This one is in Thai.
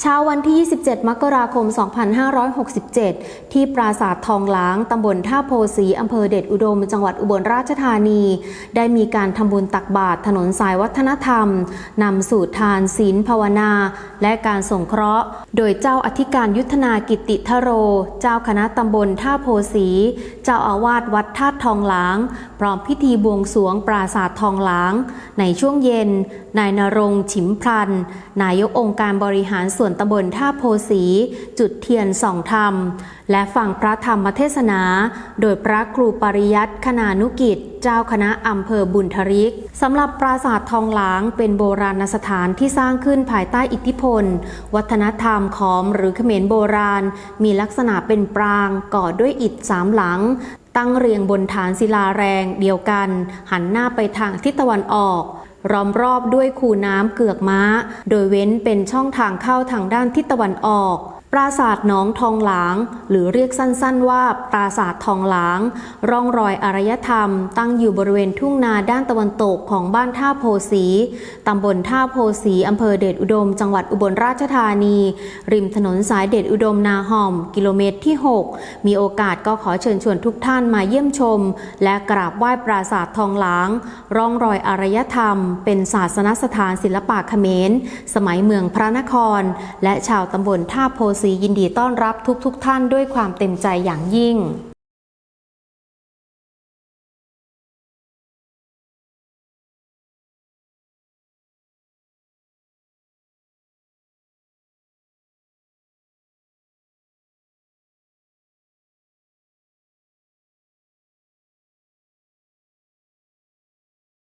เช้าวันที่ 27 มกราคม 2567 ที่ปราสาททองหลาง ตำบลท่าโพสีอำเภอเดชอุดม จังหวัดอุบลราชธานี ได้มีการทำบุญตักบาตรถนนสายวัฒนธรรม นำสู่ทานศีลภาวนา และการสงเคราะห์ โดยเจ้าอธิการยุทธนากิติทโร เจ้าคณะตำบลท่าโพสี เจ้าอาวาสวัดธาทองหลาง พร้อมพิธีบวงสวงปราสาททองหลาง ในช่วงเย็น นายนรงฉิมพลัน นายกองค์การบริหารส่วนตำบลท่าโพสี จุดเทียนส่องธรรม และฟังพระธรรมเทศนา โดยพระครูปริยัติคณานุกิจ เจ้าคณะอำเภอบุญทริกสำหรับปราสาททองหลางเป็นโบราณสถานที่สร้างขึ้นภายใต้อิทธิพล วัฒนธรรมขอมหรือเขมรโบราณ มีลักษณะเป็นปรางก่อด้วยอิฐสามหลัง ตั้งเรียงบนฐานศิลาแรงเดียวกัน หันหน้าไปทางทิศตะวันออกล้อมรอบด้วยคูน้ำเกือกม้า โดยเว้นเป็นช่องทางเข้าทางด้านทิศตะวันออก ปราสาทหน้องทองหลาง หรือเรียกสั้นๆว่า ปราสาททองหลาง ร่องรอยอารยธรรม ตั้งอยู่บริเวณทุ่งนาด้านตะวันตกของบ้านท่าโพสีตำบลท่าโพสีอำเภอเดชอุดม จังหวัดอุบลราชธานี ริมถนนสายเดชอุดมนาหอม กิโลเมตรที่ 6 มีโอกาสก็ขอเชิญชวนทุกท่านมาเยี่ยมชม และกราบไหว้ปราสาททองหลาง ร่องรอยอารยธรรม เป็นศาสนสถานศิลปะเขมร สมัยเมืองพระนคร และชาวตำบลท่าโพสยินดีต้อนรับทุกๆทท่านด้วยความเต็มใจอย่างยิ่ง